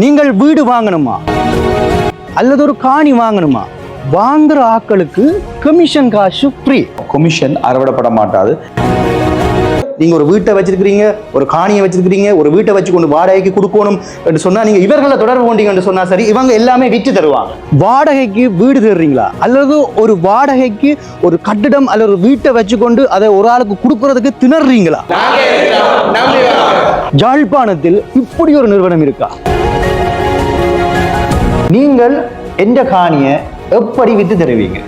நீங்கள் வீடு வாங்கணுமா? அல்லது ஒரு காணி வாங்கணுமா? வாங்குற ஆட்களுக்கு கமிஷன் காசு ஃப்ரீ கொமிஷன் அறவிடப்பட மாட்டாது. நீங்க ஒரு வீட்டை வச்சிருக்கிறீங்க ஒரு காணியை வச்சிருக்கிறீங்க ஒரு வீட்டை வச்சு கொண்டு வாடகைக்கு கொடுக்கணும் என்று சொன்னா நீங்க இவர்களை தொடர்பு கொண்டீங்கன்னு சொன்னா சரி இவங்க எல்லாமே விற்று தருவாங்க. வாடகைக்கு வீடு தருறீங்களா? அல்லது ஒரு வாடகைக்கு ஒரு கட்டிடம் அல்லது ஒரு வீட்டை வச்சுக்கொண்டு அதை ஒரு ஆளுக்கு கொடுக்கறதுக்கு திணறீங்களா? ஜாழ்ப்பாணத்தில் இப்படி ஒரு நிறுவனம் இருக்கா? நீங்கள் எந்த காணியை எப்படி வித்து தருவீங்க?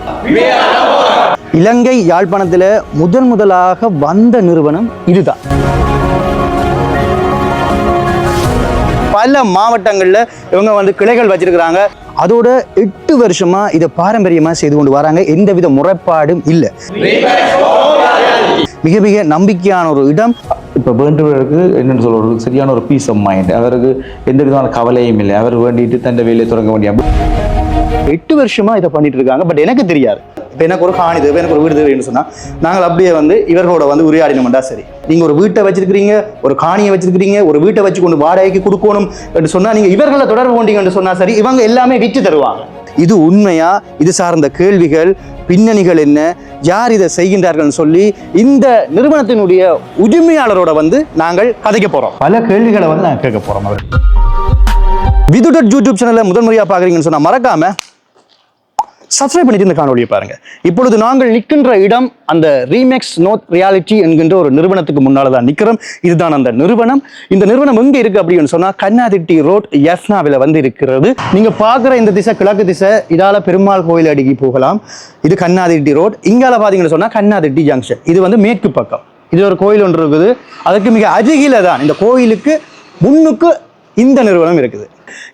இலங்கை யாழ்ப்பாணத்தில் முதன் முதலாக வந்த நிறுவனம் இதுதான். பல மாவட்டங்களில் இவங்க வந்து கிளைகள் வச்சிருக்கிறாங்க. அதோட எட்டு வருஷமா இதை பாரம்பரியமா செய்து கொண்டு வராங்க. எந்தவித முறைப்பாடும் இல்லை. மிக மிக நம்பிக்கையான ஒரு இடம். இப்போ வேண்டுவதற்கு என்னென்னு சொல்ற ஒரு சரியான ஒரு பீஸ் ஆஃப் மைண்ட் அவருக்கு எந்த விதமான கவலையும் இல்லை. அவர் வேண்டிட்டு தன் வேலையை தொடங்க முடியாது எட்டு வருஷமா இதை பண்ணிட்டு இருக்காங்க. பட் எனக்கு தெரியாது. இப்போ எனக்கு ஒரு காணி தேவை எனக்கு ஒரு வீடு தேவைன்னு சொன்னால் நாங்கள் அப்படியே வந்து இவர்களோட வந்து உரையாடினோம்டா சரி. நீங்கள் ஒரு வீட்டை வச்சிருக்கிறீங்க ஒரு காணியை வச்சிருக்கிறீங்க ஒரு வீட்டை வச்சு கொண்டு வாடகைக்கு கொடுக்கணும் என்று சொன்னால் நீங்கள் இவர்களை தொடர்பு கொண்டீங்கன்னு சொன்னால் சரி இவங்க எல்லாமே விற்று தருவாங்க. இது உண்மையா? இது சார்ந்த கேள்விகள். பின்னணிகள் என்ன? யார் இதை செய்கின்றார்கள்னு சொல்லி இந்த நிறுவனத்தினுடைய உரிமையாளரோட வந்து நாங்கள் கதைக்க போறோம். பல கேள்விகளை வந்து நாங்கள் கேட்க போறோம் அவர் விதுடட் யூடியூப் சேனலை முதல் முறையாக பார்க்குறீங்கன்னு சொன்னால் மறக்காம சப்ஸ்கிரைப் பண்ணிட்டு இந்த காணொலியை பாருங்க. இப்பொழுது நாங்கள் நிற்கின்ற இடம் அந்த ரீமேக்ஸ் நோட் ரியாலிட்டி என்கின்ற ஒரு நிறுவனத்துக்கு முன்னால் தான் நிற்கிறோம். இதுதான் அந்த நிறுவனம். இந்த நிறுவனம் எங்கே இருக்கு அப்படின்னு சொன்னால் கண்ணாதிட்டி ரோட் எஃப்னாவில் வந்து இருக்கிறது நீங்கள் பார்க்குற இந்த திசை கிழக்கு திசை இதால பெருமாள் கோயில் அடிக்கி போகலாம். இது கண்ணாதிட்டி ரோட். இங்கால பார்த்தீங்கன்னு சொன்னால் கண்ணாதிட்டி ஜங்ஷன் இது வந்து மேற்கு பக்கம். இது ஒரு கோயில் ஒன்று இருக்குது. அதுக்கு மிக அருகில தான் இந்த கோயிலுக்கு முன்னுக்கு இந்த நிறுவனம் இருக்குது.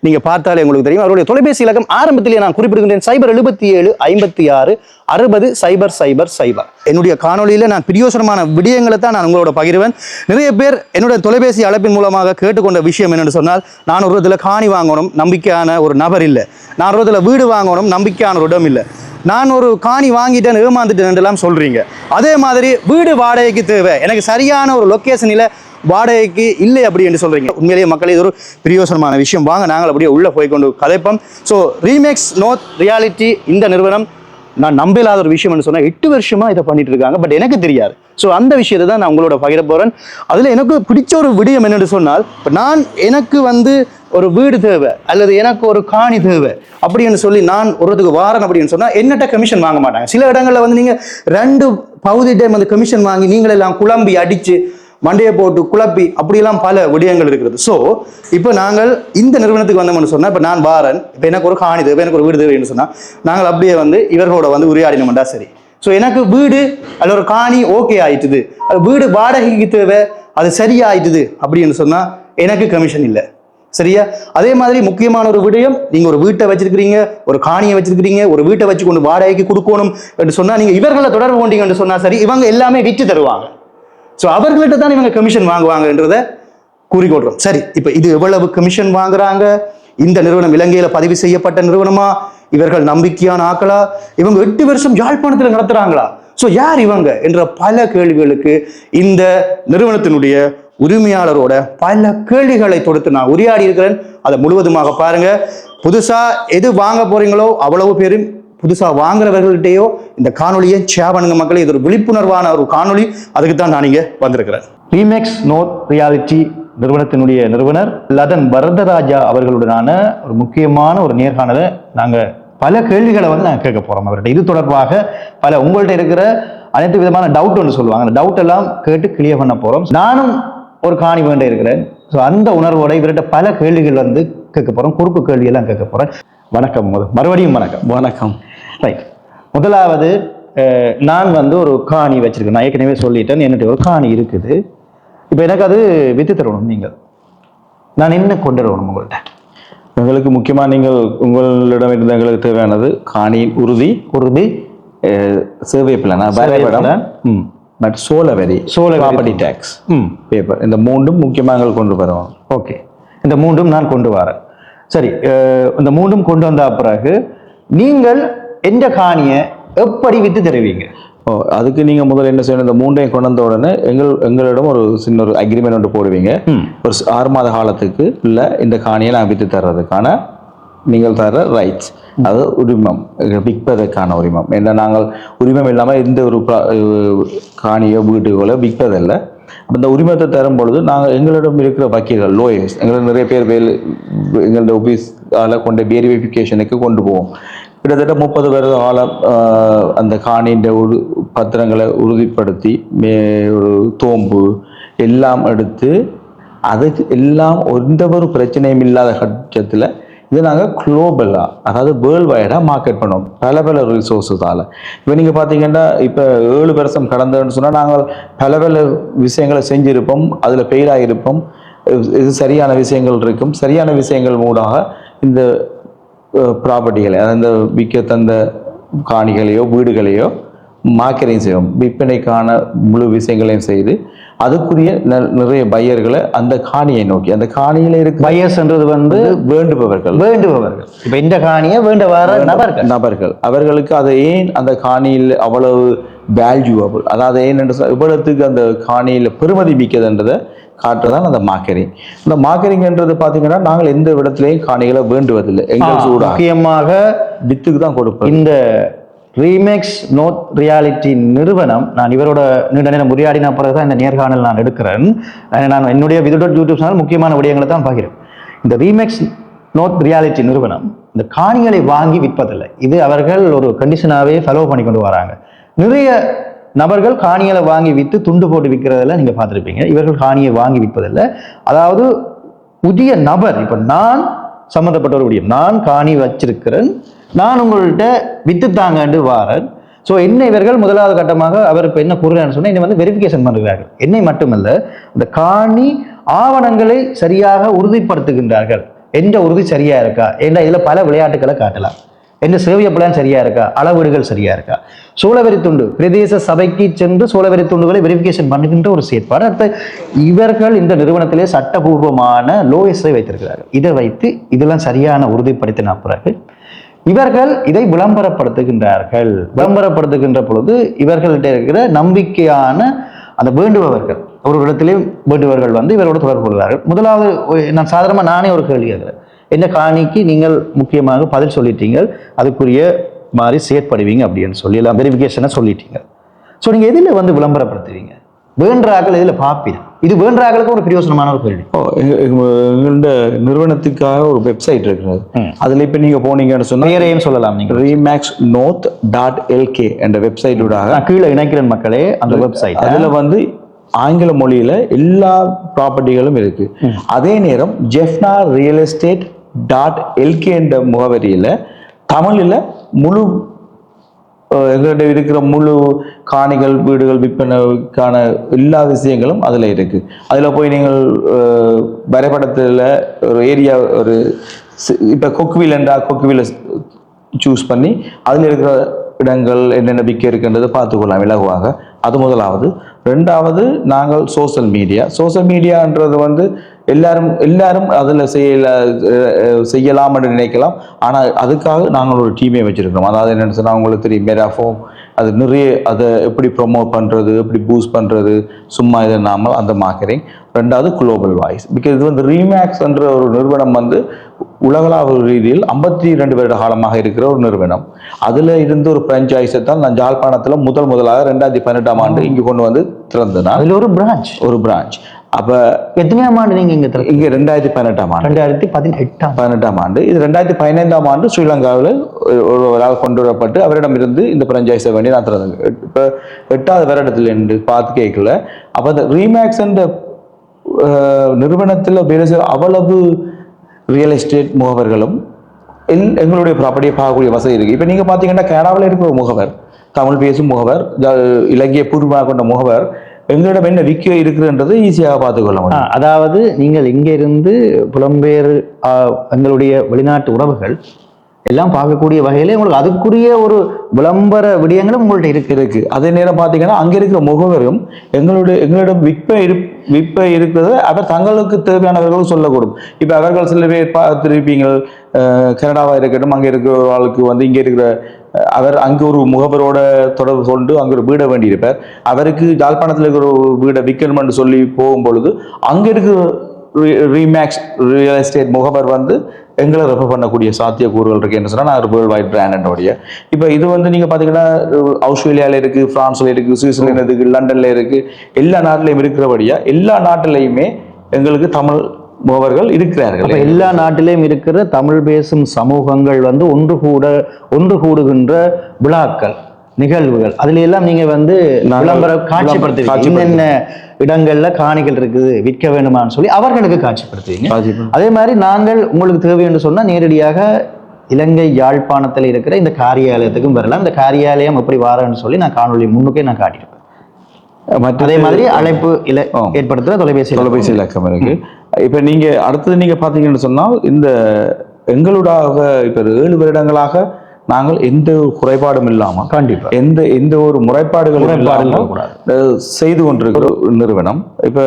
நீங்கள் பார்த்தாலே உங்களுக்கு தெரியும். அவருடைய தொலைபேசி இலக்கம் ஆரம்பத்திலேயே நான் குறிப்பிடுகின்றேன். சைபர் எழுபத்தி ஏழு ஐம்பத்தி ஆறு அறுபது சைபர் சைபர் சைபர். என்னுடைய காணொலியில் நான் பிரியோசனமான விடயங்களை தான் நான் உங்களோட பகிர்வேன். நிறைய பேர் என்னுடைய தொலைபேசி அழைப்பின் மூலமாக கேட்டுக்கொண்ட விஷயம் என்னென்னு சொன்னால் நான் ஒரு இதில் காணி வாங்கணும் நம்பிக்கையான ஒரு நபர் இல்லை. நான் ஒரு இதில் வீடு வாங்கணும் நம்பிக்கையான ஒரு இடம் இல்லை. நான் ஒரு காணி வாங்கிட்டேன் ஏமாந்துட்டேன் எல்லாம் சொல்கிறீங்க அதே மாதிரி வீடு வாடகைக்கு தேவை. எனக்கு சரியான ஒரு லொக்கேஷனில் வாடகைக்கு இல்லை அப்படி என்று சொல்றீங்க. உண்மையிலேயே மக்களே இது ஒரு பிரியோசனமான விஷயம். வாங்க நாங்கள் அப்படியே உள்ள போய் கொண்டு கதைப்போம். ஸோ ரீமேக்ஸ் நோத் ரியாலிட்டி இந்த நிறுவனம் நான் நம்பலாத ஒரு விஷயம்னு சொன்னால் எட்டு வருஷமா இதை பண்ணிட்டு இருக்காங்க. பட் எனக்கு தெரியாது. ஸோ அந்த விஷயத்தை தான் நான் உங்களோட பகிர போகிறேன் அதில் எனக்கு பிடிச்ச ஒரு விடயம் என்னென்னு சொன்னால் இப்போ நான் எனக்கு வந்து ஒரு வீடு தேவை அல்லது எனக்கு ஒரு காணி தேவை அப்படின்னு சொல்லி நான் ஒருத்துக்கு வாரன் அப்படின்னு சொன்னால் என்னட்ட கமிஷன் வாங்க மாட்டாங்க. சில இடங்களில் வந்து நீங்கள் ரெண்டு பகுதி டைம் வந்து கமிஷன் வாங்கி நீங்களெல்லாம் குழம்பி அடித்து மண்டையை போட்டு குழப்பி அப்படியெல்லாம் பல விடயங்கள் இருக்கிறது. ஸோ இப்போ நாங்கள் இந்த நிறுவனத்துக்கு வந்தோம்னு சொன்னால் இப்போ நான் வாரன் இப்போ எனக்கு ஒரு காணி தேவை எனக்கு ஒரு வீடு தேவைன்னு சொன்னால் நாங்கள் அப்படியே வந்து இவர்களோட வந்து உரையாடினோம்டா சரி. ஸோ எனக்கு வீடு அல்ல ஒரு காணி ஓகே ஆயிட்டுது. அது வீடு வாடகைக்கு தேவை அது சரியாயிட்டுது அப்படின்னு சொன்னால் எனக்கு கமிஷன் இல்லை. சரியா? அதே மாதிரி முக்கியமான ஒரு விடயம் நீங்க ஒரு வீட்டை வச்சிருக்கிறீங்க ஒரு காணியை வச்சிருக்கிறீங்க ஒரு வீட்டை வச்சு கொண்டு வாடகைக்கு கொடுக்கணும் என்று சொன்னா நீங்க இவர்களை தொடர்பு கொண்டீங்கன்னு சொன்னா சரி இவங்க எல்லாமே விற்று தருவாங்க. ஸோ அவர்கள்ட்ட தான் இவங்க கமிஷன் வாங்குவாங்கன்றத கூறிக்கொள்றோம். சரி இப்போ இது எவ்வளவு கமிஷன் வாங்குறாங்க? இந்த நிறுவனம் இலங்கையில பதிவு செய்யப்பட்ட நிறுவனமா? இவர்கள் நம்பிக்கையான ஆக்களா? இவங்க எட்டு வருஷம் யாழ்ப்பாணத்தில் நடத்துறாங்களா? ஸோ யார் இவங்க? என்ற பல கேள்விகளுக்கு இந்த நிறுவனத்தினுடைய உரிமையாளரோட பல கேள்விகளை தொடுத்து நான் உரையாடி இருக்கிறேன். அதை முழுவதுமாக பாருங்க. புதுசா எது வாங்க போறீங்களோ அவ்வளவு பேரும் புதுசா வாங்குறவர்கள்ட்டயோ இந்த காணொலியை ஷேர் பண்ணுங்க மக்களே. இது ஒரு விழிப்புணர்வான ஒரு காணொளி. அதுக்கு தான் நான் இங்க வந்திருக்கிறேன். ரீமேக்ஸ் நோட் ரியாலிட்டி நிறுவனத்தினுடைய நிறுவனர் லதன் வரதராஜா அவர்களுடனான ஒரு முக்கியமான ஒரு நேர்காணலை நாங்க பல கேள்விகளை வந்து நாங்கள் கேட்க போறோம் அவர்கிட்ட. இது தொடர்பாக பல உங்கள்கிட்ட இருக்கிற அனைத்து விதமான டவுட் ஒன்று சொல்லுவாங்க. அந்த டவுட் எல்லாம் கேட்டு கிளியர் பண்ண போறோம். நானும் ஒரு காணி வேண்ட இருக்கிறேன். ஸோ அந்த உணர்வோட இவர்கிட்ட பல கேள்விகள் வந்து கேட்க போறோம். குறுக்கு கேள்வியெல்லாம் கேட்க போறேன். வணக்கம் முத மறுபடியும் வணக்கம். வணக்கம். ரைட் முதலாவது நான் வந்து ஒரு காணி வச்சிருக்கேன். நான் ஏற்கனவே சொல்லிட்டேன். என்னுடைய ஒரு காணி இருக்குது. இப்போ எனக்கு அது வித்து தரணும் நீங்கள். நான் என்ன கொண்டு வரணும் உங்கள்கிட்ட எங்களுக்கு முக்கியமா நீங்கள் உங்களிடம் இருந்து எங்களுக்கு தேவையானது காணியின் உறுதி. உறுதி. சேவை பிளான் வரைபடம். ம். பட் சோல வரி சோல. ப்ராப்பர்ட்டி டேக்ஸ் ம். பேப்பர் இந்த மூன்றும் முக்கியமாக எங்களுக்கு கொண்டு வரோம் ஓகே இந்த மூன்றும் நான் கொண்டு வரேன். சரி இந்த மூன்றும் கொண்டு வந்த பிறகு நீங்கள் எந்த காணியை எப்படி வித்து தருவீங்க? ஓ அதுக்கு நீங்கள் முதல்ல என்ன செய்யணும்? இந்த மூண்டையும் கொண்டு வந்த உடனே எங்கள் எங்களிடம் ஒரு சின்ன ஒரு அக்ரிமெண்ட் ஒன்று போடுவீங்க. ஒரு ஆறு மாத காலத்துக்கு உள்ள இந்த காணியை நான் விற்று தர்றதுக்கான நீங்கள் தர ரைட்ஸ் அது உரிமம் விற்பதற்கான உரிமம். ஏன்னா நாங்கள் உரிமம் இல்லாமல் எந்த ஒரு காணியோ வீட்டுகளோ விற்பதில்லை. அப்ப இந்த உரிமத்தை தரும் பொழுது நாங்கள் எங்களிடம் இருக்கிற வக்கீல்கள் லோயர்ஸ் எங்களுக்கு நிறைய பேர் வேலை எங்களோட ஆஃபீஸால் கொண்ட வெரிஃபிகேஷனுக்கு கொண்டு போவோம். கிட்டத்தட்ட முப்பது வருட காலம் அந்த காணின்ற உரு பத்திரங்களை உறுதிப்படுத்தி மே ஒரு தோம்பு எல்லாம் எடுத்து அதுக்கு எல்லாம் எந்த ஒரு பிரச்சனையும் இல்லாத பட்சத்தில் இதை நாங்கள் குளோபலாக அதாவது வேர்ல்டு வைடாக மார்க்கெட் பண்ணுவோம் பல பல ரிசோர்ஸஸால் இப்போ நீங்கள் பார்த்தீங்கன்னா இப்போ ஏழு வருஷம் கடந்ததுன்னு சொன்னால் நாங்கள் பல பல விஷயங்களை செஞ்சுருப்போம். அதில் ஃபெயிலாக இருப்போம் இது சரியான விஷயங்கள் இருக்கும். சரியான விஷயங்கள் மூடாக இந்த ப்ராப்பர்ட்டிகளை இந்த விற்க தந்த காணிகளையோ வீடுகளையோ மார்க்கெட்டிங் செய்வோம். விற்பனைக்கான முழு விஷயங்களையும் செய்து அதுக்குரிய நிறைய பையர்களை அந்த காணியை நோக்கி அந்த காணியில் இருக்க பையர்ஸ்ன்றது வந்து வேண்டுபவர்கள். வேண்டுபவர்கள். இப்ப இந்த காணியை வேண்ட வர நபர்கள். நபர்கள். அவர்களுக்கு அதை ஏன் அந்த காணியில் அவ்வளவு வேல்யூவபிள் அதாவது ஏன் என்று சொல் இவ்வளவுக்கு அந்த காணியில் பெருமதி மிக்கதுன்றதை காட்டுறதான் அந்த மார்க்கெட்டிங் இந்த மார்க்கெட்டிங்ன்றது பார்த்தீங்கன்னா நாங்கள் எந்த இடத்துலையும் காணிகளை வேண்டுவதில்லை. எங்கள் சூடாக. முக்கியமாக வித்துக்கு தான் கொடுப்போம் இந்த ரீமேக்ஸ் நோட் ரியாலிட்டி நிறுவனம் நான் இவரோட நீண்ட நேரம் உரையாடின பிறகு தான் இந்த நேர்காணல் நான் எடுக்கிறேன். நான் என்னுடைய விதோட யூடியூப் சேனல் முக்கியமான விடயங்களை தான் பார்க்கிறேன் இந்த ரீமேக்ஸ் நோட் ரியாலிட்டி நிறுவனம் இந்த காணிகளை வாங்கி விற்பதில்லை. இது அவர்கள் ஒரு கண்டிஷனாகவே ஃபாலோ பண்ணி கொண்டு வராங்க. நிறைய நபர்கள் காணிகளை வாங்கி விற்று துண்டு போட்டு விற்கிறதெல்லாம் நீங்கள் பார்த்துருப்பீங்க. இவர்கள் காணியை வாங்கி விற்பதில்லை. அதாவது புதிய நபர் இப்போ நான் சம்மந்தப்பட்ட ஒரு நான் காணி வச்சிருக்கிறேன். நான் உங்கள்கிட்ட வித்துத்தாங்கன்னு வாரன். ஸோ என்ன இவர்கள் முதலாவது கட்டமாக அவர் இப்போ என்ன கூறுறான்னு சொன்னால் என்னை வந்து வெரிஃபிகேஷன் பண்ணுகிறார்கள் என்னை மட்டுமல்ல இந்த காணி ஆவணங்களை சரியாக உறுதிப்படுத்துகின்றார்கள். எந்த உறுதி சரியா இருக்கா? ஏன்னா இதில் பல விளையாட்டுகளை காட்டலாம். எந்த சேவிய பிளான் சரியா இருக்கா? அளவீடுகள் சரியா இருக்கா? சோழவரி துண்டு. பிரதேச சபைக்கு சென்று சோழவரி துண்டுகளை வெரிஃபிகேஷன் பண்ணுகின்ற ஒரு செயற்பாடு. அடுத்து இவர்கள் இந்த நிறுவனத்திலே சட்டபூர்வமான லோயஸை வைத்திருக்கிறார்கள். இதை வைத்து இதெல்லாம் சரியான உறுதிப்படுத்தின பிறகு இவர்கள் இதை விளம்பரப்படுத்துகின்றார்கள். விளம்பரப்படுத்துகின்ற பொழுது இவர்கள்ட்ட இருக்கிற நம்பிக்கையான அந்த வேண்டுபவர்கள் ஒரு இடத்திலே வேண்டுபவர்கள் வந்து இவரோட தொடர்பு கொள்கிறார்கள் முதலாவது நான் சாதாரணமாக நானே ஒரு கேள்வி கேட்கிறேன். இந்த காணிக்கு நீங்கள் முக்கியமாக பதில் சொல்லிட்டீங்க அதுக்குரிய மாதிரி செயற்படுவீங்க அப்படின்னு சொல்லி எல்லாம் வெரிஃபிகேஷனை சொல்லிட்டீங்க. ஸோ நீங்கள் எதில் வந்து விளம்பரப்படுத்துவீங்க வேண்ட ஆக்கள் இதில் பார்ப்பீங்க இது வேண்ட ஆக்களுக்கு ஒரு பிரயோசனமான ஒரு கேள்வி எங்களோட நிறுவனத்துக்காக ஒரு வெப்சைட் இருக்கிறது. அதுல இப்ப நீங்க போனீங்கன்னு சொன்னா பெயரையும் சொல்லலாம் நீங்கள் ரீமேக்ஸ் நோத் டாட் எல்கே என்ற வெப்சைட் ஊடாக நான் கீழே இணைக்கிறேன் மக்களே அந்த வெப்சைட் அதுல வந்து ஆங்கில மொழியில எல்லா ப்ராப்பர்ட்டிகளும் இருக்கு. அதே நேரம் Jaffna real estate dot LK என்ற முகவரியில் தமிழில் முழு எங்கள்கிட்ட இருக்கிற முழு காணிகள் வீடுகள் விற்பனைக்கான எல்லா விஷயங்களும் அதில் இருக்குது அதில் போய் நீங்கள் வரைபடத்தில் ஒரு ஏரியா ஒரு இப்போ கொக்குவில் என்றால் கொக்குவில சூஸ் பண்ணி அதில் இருக்கிற இடங்கள் என்னென்ன விற்க இருக்கின்றதை பார்த்துக்கொள்ளலாம் இலகுவாக. அது முதலாவது. ரெண்டாவது நாங்கள் சோஷியல் மீடியா சோஷியல் மீடியான்றது வந்து எல்லாரும் எல்லாரும் அதில் செய்யல செய்யலாம் என்று நினைக்கலாம். ஆனால் அதுக்காக நாங்கள் ஒரு டீமே வச்சிருக்கிறோம். அதாவது என்னென்னு சொன்னால் உங்களுக்கு தெரியும் மெராஃபோம் அது நிறைய அதை எப்படி ப்ரொமோட் பண்ணுறது எப்படி பூஸ்ட் பண்ணுறது சும்மா இது இல்லாமல் அந்த மார்க்கெட்டிங் ரெண்டாவது குளோபல் வாய்ஸ் பிகாஸ் இது வந்து ரீமேக்ஸ் என்ற ஒரு நிறுவனம் வந்து உலகளாவிய ரீதியில் ஐம்பத்தி ரெண்டு வருட காலமாக இருக்கிற ஒரு நிறுவனம். அதில் இருந்து ஒரு ஃப்ரான்ச்சைஸை தான் நான் ஜாழ்ப்பாணத்தில் முதல் முதலாக ரெண்டாயிரத்தி பதினெட்டாம் ஆண்டு இங்கே கொண்டு வந்து திறந்தேன் அதில் ஒரு பிரான்ச் ஒரு பிரான்ச் அப்போ எத்தனையாம் ஆண்டு நீங்கள் இங்கே இங்கே ரெண்டாயிரத்தி பதினெட்டாம் ஆண்டு. ரெண்டாயிரத்தி பதினெட்டாம். பதினெட்டாம் ஆண்டு. இது ரெண்டாயிரத்தி பதினைந்தாம் ஆண்டு ஸ்ரீலங்காவில் ஒரு- ஒருவரால் கொண்டு வரப்பட்டு அவரிடமிருந்து இந்த ஃப்ரான்ச்சைஸை வேண்டி நான் திறந்தேன். இப்போ எட்டாவது வருடத்தில் என்று பார்த்து கேட்கல. அப்போ அந்த ரீமேக்ஸ் என்ற நிறுவனத்தில் வேலை செய்கிற அவ்வளவு ரியல் எஸ்டேட் முகவர்களும் எங்களுடைய ப்ராப்பர்ட்டியை பார்க்கக்கூடிய வசதி இருக்குது இப்போ நீங்கள் பார்த்தீங்கன்னா கனடாவில் இருக்கிற முகவர் தமிழ் பேசும் முகவர் இலங்கைய பூர்வமாக கொண்ட முகவர் எங்களிடம் என்ன விற்க இருக்குன்றது ஈஸியாக பார்த்துக்கொள்ள முடியும். அதாவது நீங்கள் இங்கே இருந்து புலம்பெயர் எங்களுடைய வெளிநாட்டு உறவுகள் எல்லாம் பார்க்கக்கூடிய வகையிலே உங்களுக்கு அதுக்குரிய ஒரு விளம்பர விடயங்களும் உங்கள்ட்ட இருக்கு. இருக்கு. அதே நேரம் பார்த்தீங்கன்னா அங்க இருக்கிற முகவரும் எங்களுடைய எங்களிடம் விற்ப இரு விற்ப இருக்கிறத அவர் தங்களுக்கு தேவையானவர்களும் சொல்லக்கூடும். இப்போ அவர்கள் சில பேர் பார்த்துருப்பீங்கள் கனடாவாக இருக்கட்டும் அங்கே இருக்கிற ஆளுக்கு வந்து இங்கே இருக்கிற அவர் அங்கே ஒரு முகவரோட தொடர்பு கொண்டு அங்கே ஒரு வீடை வேண்டியிருப்பார். அவருக்கு யாழ்ப்பாணத்தில் இருக்கிற ஒரு வீடை விற்கணும்னு சொல்லி போகும் பொழுது அங்கே இருக்கிற ரீமேக்ஸ் ரியல் எஸ்டேட் முகவர் வந்து எங்களை ரெஃபர் பண்ணக்கூடிய சாத்தியக்கூறுகள் இருக்கு என்ன சொன்னால் நான் ஒரு வேர்ல்ட் வைட் பிராண்டனுடைய இப்போ இது வந்து நீங்கள் பார்த்தீங்கன்னா ஆஸ்திரேலியாவில் இருக்குது ஃப்ரான்ஸில் இருக்குது சுவிட்சர்லாந்து இருக்குது லண்டனில் இருக்குது எல்லா நாட்டிலையும் இருக்கிறபடியாக எல்லா நாட்டிலையுமே எங்களுக்கு தமிழ் அப்ப இருக்கிறார்கள். எல்லா நாட்டிலேயும் இருக்கிற தமிழ் பேசும் சமூகங்கள் வந்து ஒன்று கூட ஒன்று கூடுகின்ற விழாக்கள் நிகழ்வுகள். அதுல எல்லாம் நீங்க வந்து நாங்கள் விளம்பரம் காட்சிப்படுத்துவீங்க. என்னென்ன இடங்கள்ல காணிகள் இருக்குது விற்க வேண்டுமான்னு சொல்லி அவர்களுக்கு காட்சிப்படுத்துவீங்க. அதே மாதிரி நாங்கள் உங்களுக்கு தேவை என்று சொன்னா நேரடியாக இலங்கை யாழ்ப்பாணத்தில் இருக்கிற இந்த காரியாலயத்துக்கும் வரலாம். இந்த காரியாலயம் எப்படி வாரன்னு சொல்லி நான் காணொளி முன்னுக்கே நான் காட்டியிருப்பேன். அதே மாதிரி அழைப்பு இல. ஏற்படுத்துகிற தொலைபேசி தொலைபேசி இலக்கம் இருக்கு. இப்போ நீங்க அடுத்தது நீங்க பார்த்தீங்கன்னு சொன்னால் இந்த எங்களோடாக இப்போ ஏழு வருடங்களாக நாங்கள் எந்த ஒரு குறைபாடும் இல்லாமல் கண்டிப்பா. எந்த எந்த ஒரு முறைப்பாடுகளும் முறைப்பாடுகள் இல்லாமல் செய்து கொண்டிருக்கிற நிறுவனம். இப்போ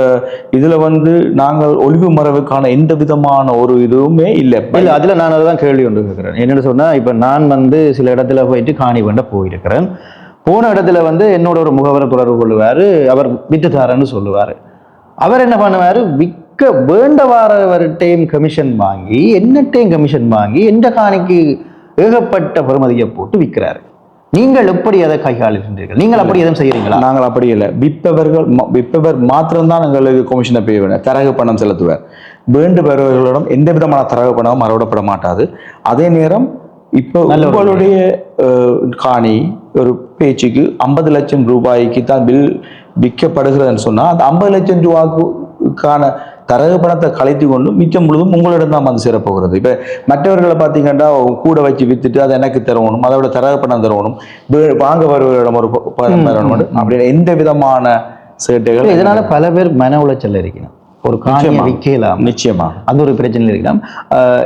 இதுல வந்து நாங்கள் ஒளிவு மறைவுக்கான எந்த விதமான ஒரு இதுவுமே இல்லை. இல்ல அதுல நான் அதுதான் கேள்வி ஒன்று கேட்கிறேன். என்னன்னு சொன்னா இப்ப நான் வந்து சில இடத்துல போயிட்டு காணி வேண்ட போயிருக்கிறேன். போன இடத்துல வந்து என்னோட ஒரு முகவரை தொடர்பு கொள்ளுவாரு அவர் வித்துட்டாருன்னு சொல்லுவாரு. அவர் என்ன பண்ணுவாரு? விற்க வேண்டவாரவர்கிட்டையும் கமிஷன் வாங்கி என்னட்டையும் கமிஷன் வாங்கி எந்த காணிக்கு ஏகப்பட்ட பெறுமதியை போட்டு விற்கிறாரு. நீங்கள் எப்படி அதை கையாளுகின்றீர்கள்? நீங்கள் அப்படி எதுவும் செய்யறீங்களா நாங்கள் அப்படி இல்லை. விற்பவர்கள் விற்பவர் மாத்திரம்தான் எங்களுக்கு கமிஷனை பே வேணும். தரகு பணம் செலுத்துவார். வேண்டுபவர்களிடம் எந்த விதமான தரகு பணமும் அறவிடப்பட மாட்டாது. அதே நேரம் இப்போ உங்களுடைய காணி ஒரு பேச்சுக்கு ஐம்பது லட்சம் ரூபாய்க்கு தான் பில் விற்கப்படுகிறதுன்னு சொன்னா அந்த ஐம்பது லட்சம் ரூபாய்க்கான தரகு பணத்தை கலைத்து கொண்டு மிச்சம் முழுதும் உங்களிடம் தான் வந்து சேரப்போகிறது. இப்போ மற்றவர்களை பார்த்தீங்கன்னா கூட வச்சு வித்துட்டு அதை எனக்கு தரணும் அதோட தரகு பணம் தரணும் வாங்க வருவர்களிடம் ஒரு பணம் தரணும் அப்படின்னு எந்த விதமான சேட்டைகள் இதனால பல பேர் மன உளைச்சல் இருக்கணும் ஒரு காணியை. விற்கலாம். நிச்சயமா. அந்த ஒரு பிரச்சனை இருக்கலாம்.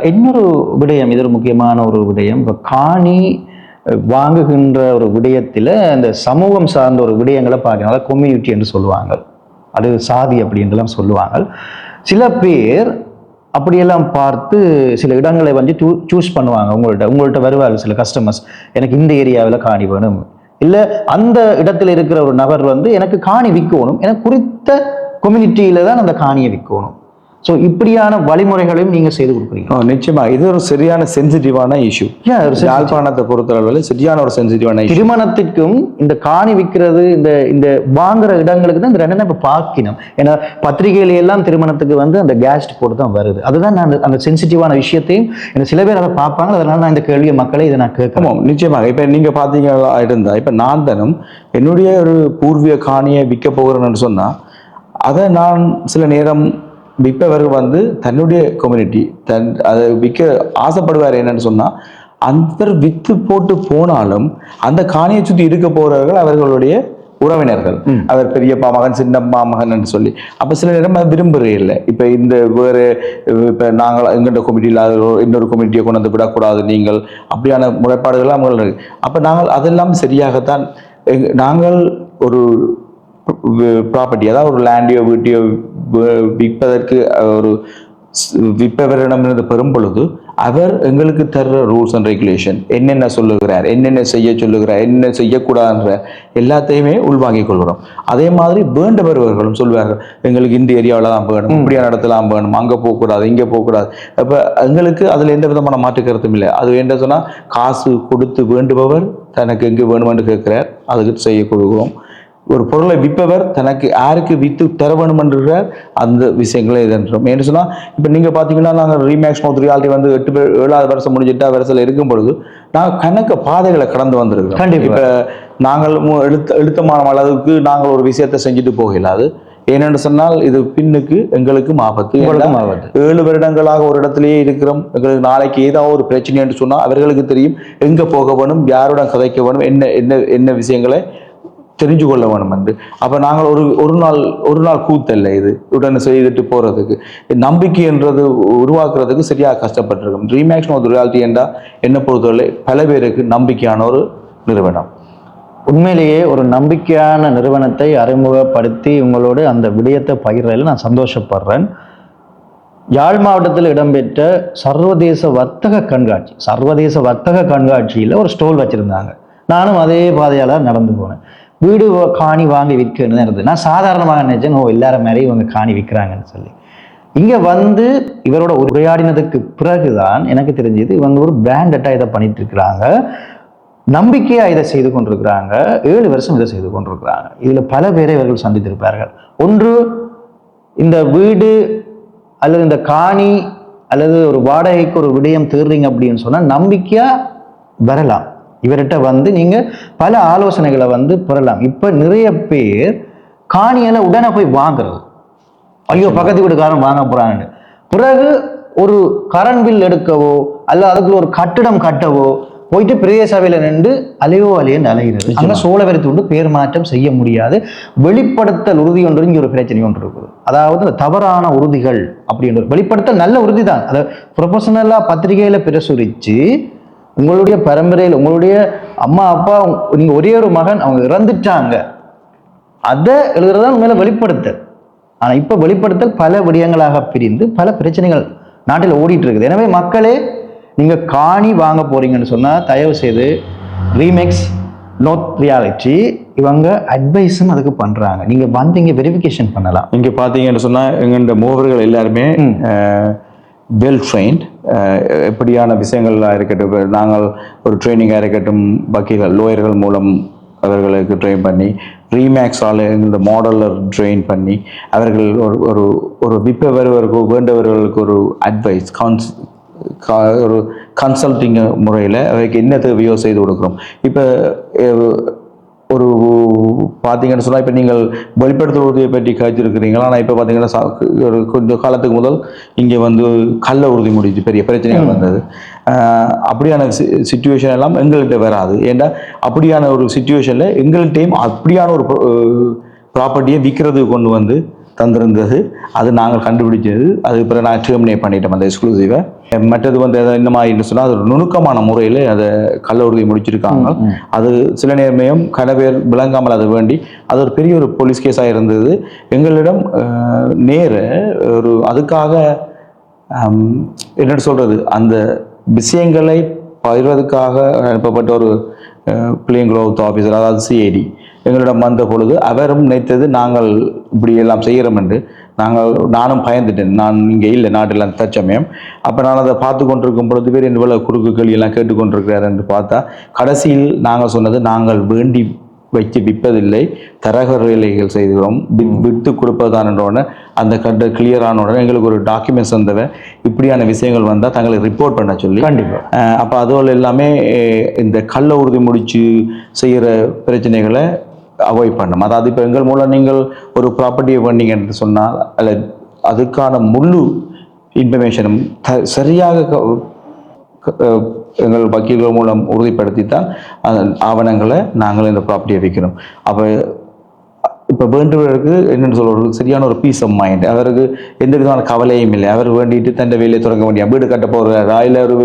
இன்னொரு விடயம் இது ஒரு முக்கியமான ஒரு விடயம். இப்போ காணி வாங்குகின்ற ஒரு விடயத்தில் இந்த சமூகம் சார்ந்த ஒரு விடயங்களை பார்க்கணும். அதாவது என்று சொல்லுவாங்க. அது சாதி அப்படின்றலாம் சொல்லுவாங்க. சில பேர் அப்படியெல்லாம் பார்த்து சில இடங்களை வந்து சூஸ் பண்ணுவாங்க உங்கள்கிட்ட உங்கள்கிட்ட வருவாங்க சில கஸ்டமர்ஸ் எனக்கு இந்த ஏரியாவில் காணி வேணும். இல்லை அந்த இடத்துல இருக்கிற ஒரு நபர் வந்து எனக்கு காணி விற்கணும். எனக்கு குறித்த கம்யூனிட்டியில தான் அந்த காணியை விற்கணும். ஸோ இப்படியான வழிமுறைகளையும் நீங்க செய்து கொடுக்குறீங்க. ஓ, நிச்சயமா. இது ஒரு சரியான சென்சிட்டிவான இஷ்யூ Yeah, ஒரு யாழ்ப்பாணத்தை பொறுத்தளவில் சரியான ஒரு சென்சிட்டிவான திருமணத்திற்கும் இந்த காணி விற்கிறது இந்த இந்த வாங்குற இடங்களுக்கு தான் இந்த ரெண்டு இப்போ பார்க்கணும். ஏன்னா பத்திரிகையில எல்லாம் திருமணத்துக்கு வந்து அந்த கேஸ்ட் போட்டு தான் வருது. அதுதான் நான் அந்த- சென்சிட்டிவான விஷயத்தையும் எனக்கு சில பேர் அதை பார்ப்பாங்க. அதனால நான் இந்த கேள்வியை மக்களை இதை நான் கேட்கணும் நிச்சயமாக. இப்போ நீங்க பார்த்தீங்களா இருந்தா இப்போ நான் தானும் என்னுடைய ஒரு பூர்வீக காணியை விற்க போகிறேன்னு சொன்னா அதை நான் சில நேரம் விற்பவர் வந்து தன்னுடைய கம்யூனிட்டி தன் அதை விற்க ஆசைப்படுவார் என்னன்னு சொன்னா அந்த வித்து போட்டு போனாலும் அந்த காணியை சுற்றி இருக்க போறவர்கள் அவர்களுடைய உறவினர்கள். அவர் பெரியப்பா மகன் சின்னப்பா மகன் சொல்லி. அப்ப சில நேரம் அது விரும்புறே இல்லை இப்ப இந்த வேறு இப்ப நாங்கள் எங்கள்கிட்ட கமிட்டியில் இன்னொரு கமிட்டியை கொண்டு வந்து விடக்கூடாது நீங்கள். அப்படியான முறைப்பாடுகள் அவங்க இருக்கு. அப்ப நாங்கள் அதெல்லாம் சரியாகத்தான் எங்க- நாங்கள் ஒரு ப்ராப்பர்ட்டி அதாவது ஒரு லேண்டையோ வீட்டையோ விற்பதற்கு ஒரு விற்பவரிடமிருந்து பெறும் பொழுது அவர் எங்களுக்கு தர்ற ரூல்ஸ் அண்ட் ரெகுலேஷன் என்னென்ன சொல்லுகிறார் என்னென்ன செய்ய சொல்லுகிறார் என்ன செய்யக்கூடாதுன்ற எல்லாத்தையுமே உள்வாங்கிக் கொள்கிறோம். அதே மாதிரி வேண்டவர்களும் சொல்வார்கள் எங்களுக்கு இந்த ஏரியாவில் தான் வேணும் இப்படியான இடத்துல தான் வேணும் அங்கே போகக்கூடாது இங்கே போகக்கூடாது. அப்போ எங்களுக்கு அதில் எந்த விதமான மாற்று கருத்தும் இல்லை. அது என்ன சொன்னால் காசு கொடுத்து வேண்டுபவர் தனக்கு எங்கே வேணுமென்று கேட்கிறார் அதுக்கு செய்ய கொடுக்கிறோம். ஒரு பொருளை விற்பவர் தனக்கு யாருக்கு வித்து தர வேணும் என்கிறார் அந்த விஷயங்களை இதன்றோம் ஏன்னு சொன்னால் இப்போ நீங்கள் பார்த்தீங்கன்னா நாங்கள் ரீமேக்ஸ் மோத் ரியாலிட்டி வந்து எட்டு பேர் ஏழாவது வருஷம் முடிஞ்சு எட்டாவது வருஷத்தில் இருக்கும் பொழுது நாங்கள் கணக்க பாதைகளை கடந்து வந்திருக்கோம் கண்டிப்பா. இப்போ நாங்கள் எழுத்த எழுத்தமான அளவுக்கு நாங்கள் ஒரு விஷயத்தை செஞ்சுட்டு போகலாது ஏனென்று சொன்னால் இது பின்னுக்கு எங்களுக்கும் ஆபத்து. ஆபத்து. ஏழு வருடங்களாக ஒரு இடத்திலேயே இருக்கிறோம். எங்களுக்கு நாளைக்கு ஏதாவது ஒரு பிரச்சனை என்று சொன்னால் அவர்களுக்கு தெரியும் எங்கே போக வேணும் யாருடன் கதைக்க வேணும் என்ன என்ன என்ன விஷயங்களை தெரிஞ்சு கொள்ள வேணும் என்று. அப்போ நாங்கள் ஒரு ஒரு நாள் ஒரு நாள் கூத்தல்ல இது. உடனே செய்துட்டு போகிறதுக்கு நம்பிக்கைன்றது உருவாக்குறதுக்கு சரியாக கஷ்டப்பட்டிருக்கும். ரீமேக்ஷன் ஒரு ரியாலிட்டி என்றால் என்ன பொறுத்தவரை பல பேருக்கு நம்பிக்கையான ஒரு நிறுவனம். உண்மையிலேயே ஒரு நம்பிக்கையான நிறுவனத்தை அறிமுகப்படுத்தி உங்களோட அந்த விடயத்தை பகிர்றதில் நான் சந்தோஷப்படுறேன். யாழ் மாவட்டத்தில் இடம்பெற்ற சர்வதேச வர்த்தக கண்காட்சி சர்வதேச வர்த்தக கண்காட்சியில் ஒரு ஸ்டோல் வச்சுருந்தாங்க. நானும் அதே பாதையால் நடந்து போனேன். வீடு காணி வாங்கி விற்கணும்னு இருந்தது. நான் சாதாரணமாக நினைச்சேன் ஓ எல்லாரும் மாதிரி இவங்க காணி விற்கிறாங்கன்னு சொல்லி. இங்கே வந்து இவரோட உரையாடினதுக்கு பிறகுதான் எனக்கு தெரிஞ்சது இவங்க ஒரு பிராண்டட்டாக இதை பண்ணிட்டு இருக்கிறாங்க நம்பிக்கையாக இதை செய்து கொண்டிருக்கிறாங்க. ஏழு வருஷம் இதை செய்து கொண்டிருக்கிறாங்க. இதில் பல பேரை இவர்கள் சந்தித்திருப்பார்கள். ஒன்று இந்த வீடு அல்லது இந்த காணி அல்லது ஒரு வாடகைக்கு ஒரு விடயம் தேடுறீங்க அப்படின்னு சொன்னால் நம்பிக்கையாக வரலாம். இவர்கிட்ட வந்து நீங்கள் பல ஆலோசனைகளை வந்து பெறலாம். இப்போ நிறைய பேர் காணியெல்லாம் உடனே போய் வாங்குறது. ஐயோ பக்கத்து வீட்டுக்காரன் வாங்க போறாங்க பிறகு ஒரு கரண்ட் பில் எடுக்கவோ அல்ல அதுக்குள்ள ஒரு கட்டிடம் கட்டவோ போயிட்டு பெரிய சபையில நின்று அலையோ அலையன்னு அலைகிறது அங்க சோழவரத்து உண்டு பேர் மாற்றம் செய்ய முடியாது. வெளிப்படுத்தல் உறுதி ஒன்று இங்க ஒரு பிரச்சனை ஒன்று இருக்குது. அதாவது இந்த தவறான உறுதிகள் அப்படின்ற வெளிப்படுத்தல் நல்ல உறுதி தான் அதை ப்ரொஃபஷனலா பத்திரிகையில பிரசுரிச்சு உங்களுடைய பரம்பரையில் உங்களுடைய அம்மா அப்பா நீங்க ஒரே ஒரு மகன் அவங்க இறந்துட்டாங்க. அதை எழுதுறதா உண்மையில வெளிப்படுத்தல். ஆனா இப்ப வெளிப்படுத்தல் பல விடயங்களாக பிரிந்து பல பிரச்சனைகள் நாட்டில் ஓடிட்டு இருக்குது எனவே மக்களே நீங்க காணி வாங்க போறீங்கன்னு சொன்னா தயவு செய்து ரீமேக்ஸ் நோட் ரியாலிட்டி இவங்க அட்வைஸும் அதுக்கு பண்றாங்க. நீங்க வந்து இங்க வெரிஃபிகேஷன் பண்ணலாம். இங்கே பார்த்தீங்கன்னு சொன்னால் எங்கள்ட மூவர்கள் எல்லாருமே. வெல் ட்ரெயின்ட் uh, எப்படியான விஷயங்கள்லாம் இருக்கட்டும் நாங்கள் ஒரு ட்ரைனிங்காக இருக்கட்டும் வக்கீல்கள் லோயர்கள் மூலம் அவர்களுக்கு ட்ரெயின் பண்ணி ரீமேக்ஸால் இந்த மாடலர் ட்ரெயின் பண்ணி அவர்கள் ஒரு ஒரு ஒரு விப்ப வேண்டவர்களுக்கு ஒரு அட்வைஸ் கான்ஸ் ஒரு கன்சல்டிங் முறையில் அவருக்கு என்ன தேவையோ செய்து கொடுக்குறோம். இப்போ ஒரு பார்த்தீங்கன்னு சொன்னால் இப்போ நீங்கள் வெளிப்படுத்துவதை பற்றி காய்ச்சிருக்கிறீங்களா ஆனால் இப்போ பார்த்தீங்கன்னா ஒரு கொஞ்சம் காலத்துக்கு முதல் இங்கே வந்து கள்ள உறுதி முடிஞ்சு பெரிய பிரச்சனைகள் வந்தது. அப்படியான சுச்சுவேஷன் எல்லாம் எங்கள்கிட்ட வராது. ஏன்னா அப்படியான ஒரு சுச்சுவேஷனில் எங்கள்கிட்டையும் அப்படியான ஒரு ப்ராப்பர்ட்டியை விற்கிறது கொண்டு வந்து தந்திருந்தது. அது நாங்கள் கண்டுபிடிச்சது அது பிறகு நாங்கள் டெர்மினேட் பண்ணிட்டோம் அந்த எக்ஸ்க்ளூசிவை மற்றது வந்து எதை இந்த மாதிரி சொன்னால் அது ஒரு நுணுக்கமான முறையில் அதை கள்ள உறுதி முடிச்சிருக்காங்க அது சில நேர்மையும் பேர் விளங்காமல் அது வேண்டி அது ஒரு பெரிய ஒரு போலீஸ் கேஸாக இருந்தது. எங்களிடம் நேர ஒரு அதுக்காக என்ன சொல்றது? அந்த விஷயங்களை பகிர்வதற்காக அனுப்பப்பட்ட ஒரு பிளேயிங் க்ளோத் ஆஃபீஸர் அதாவது சிஐடி எங்களிடம் வந்த பொழுது அவரும் நினைத்தது நாங்கள் இப்படி எல்லாம் செய்கிறோம் என்று. நாங்கள் நானும் பயந்துட்டேன். நான் இங்கே இல்லை நாட்டில் தற்சமயம். அப்போ நான் அதை பார்த்து கொண்டிருக்கும் பொழுது பேர் இவ்வளவு குறுக்கு கேள்வி எல்லாம் கேட்டுக்கொண்டிருக்கிறார் என்று பார்த்தா கடைசியில் நாங்கள் சொன்னது நாங்கள் வேண்டி வைத்து விற்பதில்லை தரகர் வேலைகள் செய்கிறோம் விட்டு கொடுப்பதுதான் என்றோடனே அந்த கட்ட கிளியர் ஆன உடனே எங்களுக்கு ஒரு டாக்குமெண்ட்ஸ் வந்தவ இப்படியான விஷயங்கள் வந்தால் தங்களை ரிப்போர்ட் பண்ண சொல்லி. கண்டிப்பா. அஹ் அப்போ அதோட எல்லாமே இந்த கள்ள உறுதி முடிச்சு செய்கிற பிரச்சனைகளை அவாய்ட் பண்ணும் அதாவது இப்போ எங்கள் மூலம் நீங்கள் ஒரு ப்ராப்பர்ட்டியை பண்ணீங்க என்று சொன்னால் அல்ல அதுக்கான முழு இன்ஃபர்மேஷனும் த சரியாக எங்கள் வக்கீல்கள் மூலம் உறுதிப்படுத்தி தான் அந்த ஆவணங்களை நாங்கள் இந்த ப்ராப்பர்ட்டியை விற்கிறோம் அப்போ இப்போ வேண்டுவதற்கு என்னென்னு ஒரு சரியான ஒரு பீஸ் ஆஃப் மைண்ட் அவருக்கு எந்த விதமான கவலையும் இல்லை. அவர் வேண்டிட்டு தன் வேலையை தொடங்க வேண்டிய வீடு கட்ட போகிறாரா இல்லை ஒரு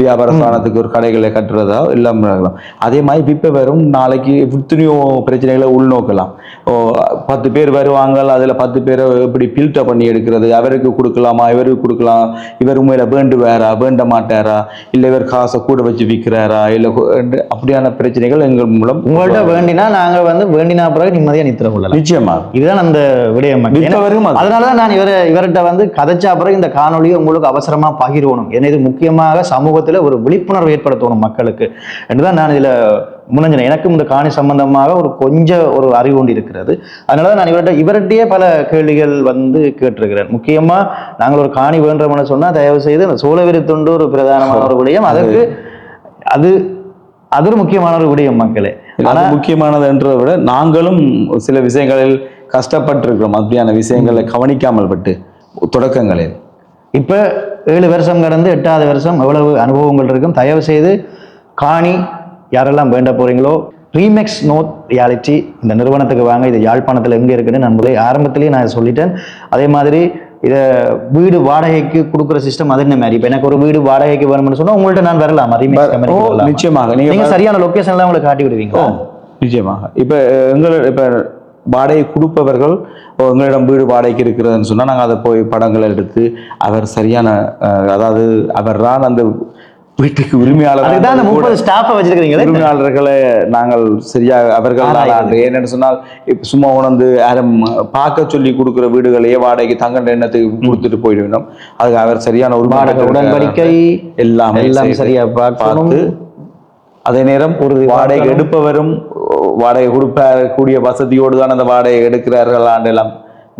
வியாபார ஸ்தானத்துக்கு ஒரு கடைகளை கட்டுறதா எல்லாம் இருக்கலாம் அதே மாதிரி விப்ப வரும் நாளைக்கு எத்தனையோ பிரச்சனைகளை உள்நோக்கலாம். ஓ பத்து பேர் வருவாங்க அதில் பத்து பேரை எப்படி ஃபில்டர் பண்ணி எடுக்கிறது? அவருக்கு கொடுக்கலாமா? இவருக்கு கொடுக்கலாம். இவர் உண்மையில வேண்டுவாரா? வேண்ட மாட்டாரா? இல்லை இவர் காசை கூட வச்சு விற்கிறாரா இல்லை அப்படியான பிரச்சனைகள் எங்கள் மூலம் உங்கள்ட்ட வேண்டினா நாங்க வந்து வேண்டினா பிறகு நிம்மதியா நித்திர கொள்ளலாம். நிச்சயமாக இதுதான் அந்த விடயம். மக்களே. ஏன்னா, விற்பவரும் அது. அதனாலதான் நான் இவரை இவர்கிட்ட வந்து கதைச்சா பிறகு இந்த காணொலியை உங்களுக்கு அவசரமா பகிரணும் ஏன்னா இது முக்கியமாக சமூகத்துல ஒரு விழிப்புணர்வு ஏற்படுத்தணும் மக்களுக்கு. என்றுதான் நான் இதுல முன்னஞ்சன எனக்கும் இந்த காணி சம்பந்தமாக ஒரு கொஞ்சம் ஒரு அறிவு ஒன்று இருக்கிறது. அதனால நான் இவர்கிட்ட இவர்கிட்டயே பல கேள்விகள் வந்து கேட்டிருக்கிறேன் முக்கியமா நாங்கள் ஒரு காணி வேண்டும்னு சொன்னா தயவு செய்து இந்த சோழவெறி தொண்டு ஒரு பிரதானமான ஒரு விடயம். அதற்கு அது அது ஒரு முக்கியமான ஒரு விடயம் மக்களே. அது முக்கியமானதுன்றதை விட நாங்களும் சில விஷயங்களில் கஷ்டப்பட்டிருக்கிறோம். அப்படியான விஷயங்களை கவனிக்காமல் பட்டு தொடக்கங்களில். இப்போ ஏழு வருஷம் கடந்து எட்டாவது வருஷம் எவ்வளவு அனுபவங்கள் இருக்கும்? தயவு செய்து காணி யாரெல்லாம் வேண்ட போறீங்களோ ரீமெக்ஸ் நோட் ரியாலிட்டி இந்த நிறுவனத்துக்கு வாங்க. இது யாழ்ப்பாணத்தில் எங்கே இருக்குன்னு நான் முதலே ஆரம்பத்திலேயே நான் சொல்லிட்டேன். அதே மாதிரி இதை வீடு வாடகைக்கு கொடுக்குற சிஸ்டம் அது என்ன மாதிரி? இப்போ எனக்கு ஒரு வீடு வாடகைக்கு வேணும்னு சொன்னா உங்கள்ட்ட நான் வரலாமா? நிச்சயமாக. நீங்க நீங்க சரியான லொகேஷன்லாம் உங்களுக்கு காட்டி விடுவீங்க நிச்சயமாக. இப்போ எங்கள் இப்போ வாடகை கொடுப்பவர்கள் "ஓ, எங்களிடம் வீடு வாடகைக்கு இருக்கிறதுன்னு சொன்னா நாங்க அதை போய் படங்களை எடுத்து அவர் சரியான அதாவது அவர் தான் அந்த வீட்டுக்கு உரிமையாளர் அதுதான் அந்த முப்பது ஸ்டாஃபை வச்சிருக்கிறீங்களே உரிமையாளர்களை நாங்கள் சரியாக அவர்கள். ஏன்னு சொன்னால் இப்ப சும்மா உணர்ந்து யாரும் பார்க்க சொல்லி கொடுக்குற வீடுகளையே வாடகைக்கு தங்க எண்ணத்துக்கு கொடுத்துட்டு போயிடுவோம் அதுக்கு அவர் சரியான ஒரு வாடகை உடன்படிக்கை எல்லாமே எல்லாம் சரியா. பார்த்து அதே நேரம் ஒரு வாடகை. எடுப்பவரும் வாடகை கொடுப்ப கூடிய வசதியோடு தான் அந்த வாடகை எடுக்கிறார்கள் எல்லாம்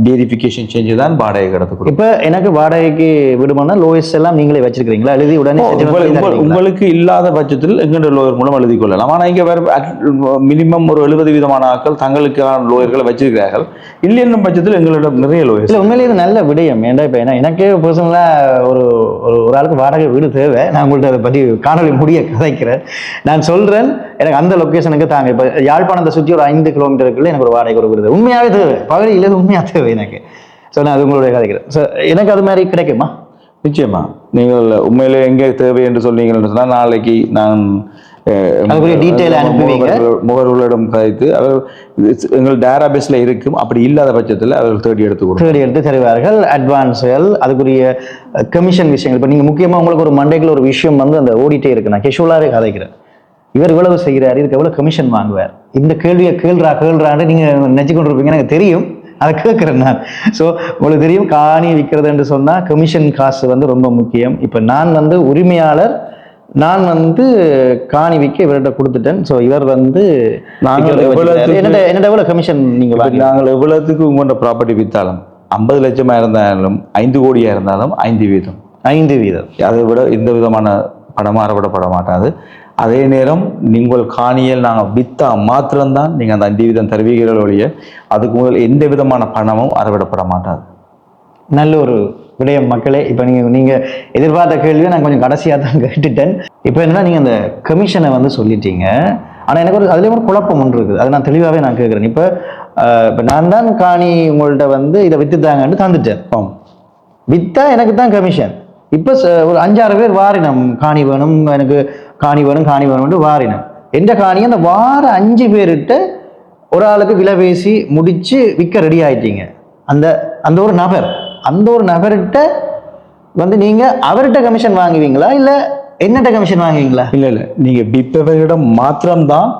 வெரிஃபிகேஷன் செஞ்சு தான் வாடகை கொடுப்போம். இப்ப எனக்கு வாடகைக்கு விடுமானா லோயஸ்ட் எல்லாம் நீங்களே வச்சிருக்கீங்களா எழுதி உடனே? உங்களுக்கு இல்லாத பட்சத்தில் எங்கெண்ட லோயர் மூலம் எழுதி கொள்ளலாம். ஆனால் இங்கே வேறு மினிமம் ஒரு எழுபது விதமான ஆட்கள் தங்களுக்கான லோயர்களை வச்சிருக்கிறார்கள். இல்லை என்னும் பட்சத்தில் எங்களிடம் நிறைய லோயர்ஸ் இல்ல உண்மையிலேயே இது நல்ல விடயம். ஏன்டா இப்ப என்ன எனக்கே பர்சனலா ஒரு ஒரு ஒரு ஆளுக்கு வாடகை வீடு தேவை. நான் உங்கள்ட்ட அதை பத்தி காணொலி முடிய கதைக்கிறேன். நான் சொல்றேன் எனக்கு அந்த லொகேஷனுக்கு தாங்க. இப்ப யாழ்ப்பாணத்தை சுற்றி ஒரு ஐந்து கிலோமீட்டருக்குள்ள எனக்கு ஒரு வாடகை ஒரு வீடு தேவை. உண்மையாவே தேவை பகுதியில் உண்மையா தேவை. எனக்கு. ஸோ நான் அது உங்களுடைய கதைக்கிறேன் ஸோ எனக்கு அது மாதிரி கிடைக்குமா? நிச்சயமா. நீங்கள் உண்மையிலே எங்கே தேவை என்று சொன்னீங்கன்னு சொன்னால் நாளைக்கு நான் முகவர்களிடம் கதைத்து அவர் எங்கள் டேராபேஸில் இருக்கும். அப்படி இல்லாத பட்சத்தில் அவர்கள் தேடி எடுத்து தேடி எடுத்து தருவார்கள். அட்வான்ஸ்கள் அதுக்குரிய கமிஷன் விஷயங்கள். இப்போ நீங்கள் முக்கியமாக உங்களுக்கு ஒரு மண்டைக்குள்ள ஒரு விஷயம் வந்து அந்த ஓடிட்டே இருக்கு. நான் கேஷுவலாகவே கதைக்கிறேன். இவர் இவ்வளவு செய்கிறார் இதுக்கு எவ்வளோ கமிஷன் வாங்குவார்? இந்த கேள்வியை கேள்றா கேள்றான்னு நீங்கள் நினச்சி கொண்டு இருப்பீங்க எனக்கு தெரியும். அதை கேட்குறேன் நான். ஸோ உங்களுக்கு தெரியும் காணி விற்கிறது என்று சொன்னால் கமிஷன் காசு வந்து ரொம்ப முக்கியம். இப்போ நான் வந்து உரிமையாளர் நான் வந்து காணி விற்க இவர்கிட்ட கொடுத்துட்டேன். ஸோ இவர் வந்து நாங்கள் என்னோட எவ்வளோ கமிஷன் நீங்கள் நாங்கள் எவ்வளவுக்கு உங்களோட ப்ராப்பர்ட்டி வித்தாலும் ஐம்பது லட்சமா இருந்தாலும் ஐந்து கோடியா இருந்தாலும் ஐந்து வீதம். ஐந்து வீதம். அதை விட எந்த விதமான பணமும் அறவிடப்பட மாட்டாது. அதே நேரம் நீங்கள் காணியில் நாங்கள் வித்தா மாத்திரம்தான் நீங்கள் அந்த அஞ்சு வீதம் தருவீர்கள் ஒழிய அதுக்கு முதல் எந்த விதமான பணமும் அறவிடப்பட மாட்டாது. நல்ல ஒரு விடயம் மக்களே இப்போ நீங்கள் நீங்கள் எதிர்பார்த்த கேள்வியை நான் கொஞ்சம் கடைசியாக தான் கேட்டுட்டேன். இப்போ என்னன்னா நீங்கள் அந்த கமிஷனை வந்து சொல்லிட்டீங்க. ஆனால் எனக்கு ஒரு அதுலேயும் ஒரு குழப்பம் ஒன்று இருக்குது. அதை நான் தெளிவாகவே நான் கேட்குறேன். இப்போ இப்போ நான் தான் காணி உங்கள்கிட்ட வந்து இதை வித்துத்தாங்கன்னு தந்துட்டேன். ஆம். வித்தா எனக்கு தான் கமிஷன் இப்போ ஒரு அஞ்சாறு பேர் வாரினம் காணி வேணும் எனக்கு காணி வேணும் காணி வேணும்னு வாரினம் எந்த காணியை அந்த வார அஞ்சு பேர்கிட்ட ஒரு ஆளுக்கு விலை பேசி முடிச்சு விற்க ரெடி ஆயிட்டீங்க. அந்த அந்த ஒரு நபர் அந்த ஒரு நபர்கிட்ட வந்து நீங்க அவர்கிட்ட கமிஷன் வாங்குவீங்களா? இல்ல என்னட்ட கமிஷன் வாங்குவீங்களா? இல்ல இல்ல. நீங்க விற்பவர்களிடம் மாத்திரம்தான்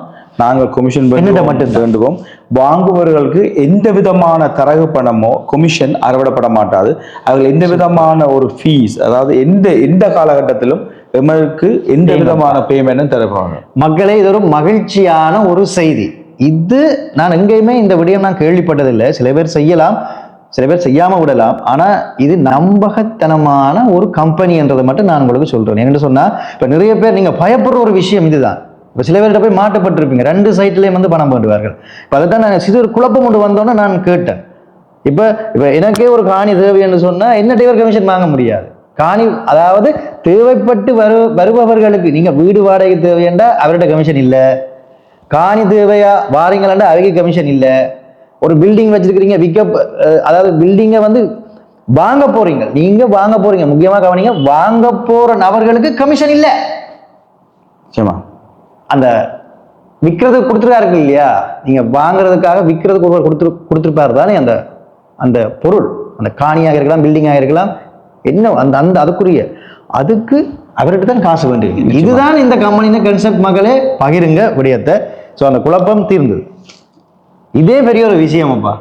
நாங்கள் கமிஷன் என்னிட்ட மட்டும்தான். வேண்டுவோம் வாங்குபவர்களுக்கு எந்த விதமான தரகு பணமோ கமிஷன் அறவிடப்பட மாட்டாது. அதில் எந்த விதமான ஒரு ஃபீஸ் அதாவது எந்த எந்த காலகட்டத்திலும் எமக்கு எந்த விதமான பேமெண்ட்டும் தரப்பாங்க மக்களே இது ஒரு மகிழ்ச்சியான ஒரு செய்தி. இது நான் எங்கேயுமே இந்த விடயம் நான் கேள்விப்பட்டதில்லை. சில பேர் செய்யலாம் சில பேர் செய்யாம விடலாம். ஆனா இது நம்பகத்தனமான ஒரு கம்பெனி என்றதை மட்டும் நான் உங்களுக்கு சொல்றேன். என்னன்னு சொன்னா இப்ப நிறைய பேர் நீங்க பயப்படுற ஒரு விஷயம் இதுதான். இப்போ சில பேர்கிட்ட போய் மாட்டப்பட்டிருப்பீங்க. ரெண்டு சைட்லேயும் வந்து பணம் போடுவார்கள் இப்போ அதை தான் நான் சிறு குழப்பம் கொண்டு வந்தோன்னே நான் கேட்டேன். இப்போ இப்போ எனக்கே ஒரு காணி தேவைன்னு சொன்னால் என்ன டிவர் கமிஷன் வாங்க முடியாது? காணி அதாவது தேவைப்பட்டு வரு வருபவர்களுக்கு நீங்கள் வீடு வாடகை தேவையண்டா அவர்கிட்ட கமிஷன் இல்லை. காணி தேவையா வாரீங்களாண்டா அவைக்கு கமிஷன் இல்லை. ஒரு பில்டிங் வச்சிருக்கிறீங்க விற்க அதாவது பில்டிங்கை வந்து வாங்க போறீங்க. நீங்க வாங்க போறீங்க. முக்கியமா கவனிங்க வாங்க போற நபர்களுக்கு கமிஷன் இல்லை. நிச்சயமா. அந்த விற்கிறதுக்கு கொடுத்துருக்காரு இல்லையா? நீங்க வாங்குறதுக்காக விற்கிறதுக்கு ஒருவர் கொடுத்துரு கொடுத்துருப்பாரு தானே அந்த அந்த பொருள். அந்த காணியாக இருக்கலாம் பில்டிங்காக இருக்கலாம். என்ன அந்த அந்த அதுக்குரிய அதுக்கு அவர்கிட்ட தான் காசு வேண்டியது இதுதான் இந்த கம்பெனியின் கன்செப்ட் மகளே பகிருங்க விடயத்தை. ஸோ அந்த குழப்பம் தீர்ந்தது. இதே பெரிய ஒரு விஷயமாப்பா